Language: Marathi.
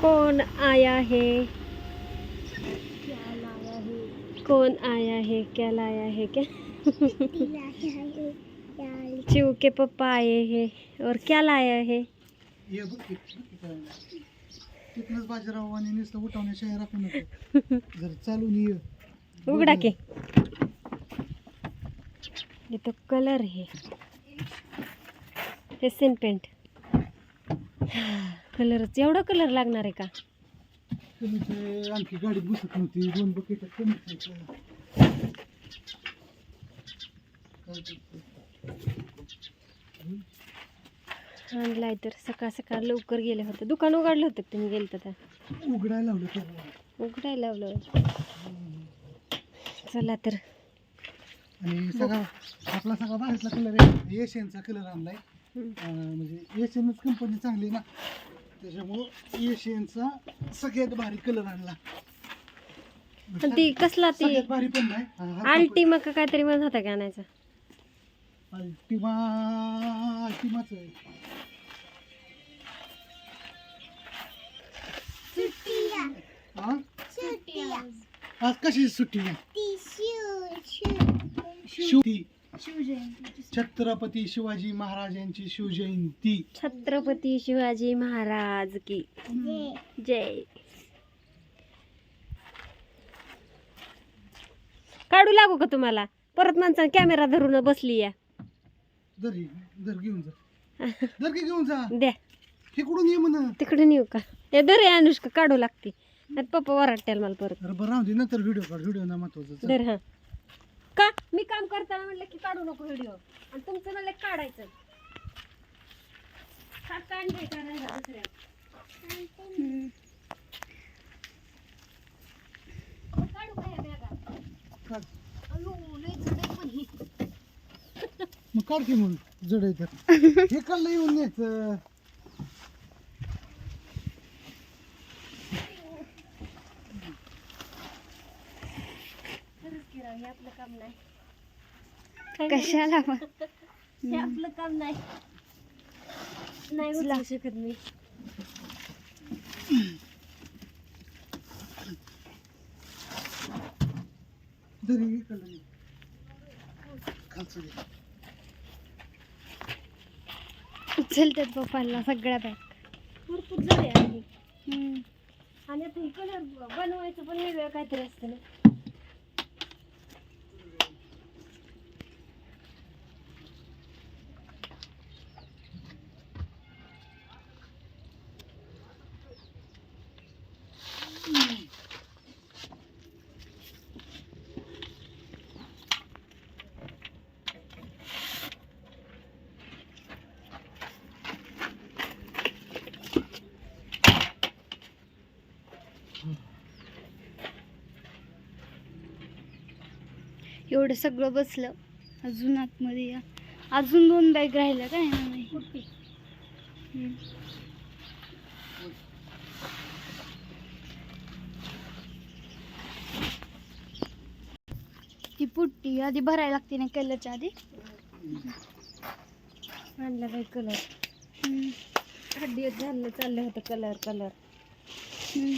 कौन आया है? कौन आया है? क्या लाया है? क्या? शिव के पप्पा आए हैं और क्या लाया है? ये बघ की, बघ की करायला. तिथनंच बाजीराव आणि नुसतं उठवण्या शहर आपण जर चालून ये उघडा की। ये तो कलर है। पेंट। कलरच. एवढा कलर लागणार आहे का? आणखी गाडीत बसत नव्हती. दोन बकेट? आणलाय तर सकाळ सकाळ लवकर गेले होते. दुकान उघडलं होतं तुम्ही गेले तर? उघडायला लावलं उघडायला लावलं. चला तर. आणि सगळा आपला सगळा बाहेरचा कलर आहे. एशियनचा कलर आणलाय. म्हणजे एशियनच कंपनी चांगली ना. त्याच्यामुळं एशियनचा सगळ्यात भारी कलर आणला. आणि ती कसला ती? सगळ्यात भारी पण नाही. हा, हा अल्टिमा का काहीतरी म्हणत होता का आणायचा? अल्टिमा अल्टिमाच आहे. हा? आज कशी सुट्टी आहे? छत्रपती शिवाजी महाराजांची शिवजयंती. छत्रपती शिवाजी महाराज की. जय. काढू लागू का तुम्हाला? परत माणसाने कॅमेरा धरून बसली या. दर ये, दर घेऊन जा. दर की घेऊन जा. द्या. इकडून ये म्हणा. तिकडे नेऊ का? हे दर आहे अनुष्का काढू लागते. पप्पा वराट्याल मला परत. अरे बरं राहू दे नंतर व्हिडिओ काढ. व्हिडिओ ना महत्वाचं. दर हा. का मी काम करताना म्हणलं की काढू नको व्हिडिओ आणि तुमचं म्हणलं की काढायचं हात काढले? काढू का ह्या बॅगा? काढ. अयो, लय जड आहे पण ही. मग काढ की मग जड आहे हे काढलं येऊन न्यायचं हे आपलं काम नाही. कशाला हे आपलं काम नाही. नाही उचलू शकत मी. उचलतात पप्पाला सगळ्या बॅग. भरपूर आहे. आणि आणि आता कलर बनवायचं पण वेगळं काहीतरी असतं ना. एवढं सगळं बसलं अजून आतमध्ये या अजून दोन बॅग राहिल्या काय ना नाही. ती पुट्टी आधी भरायला लागते ना कलरच्या आधी आणलं काही कलर हम्म. दिवस झालं चाललं होतं कलर कलर हम्म.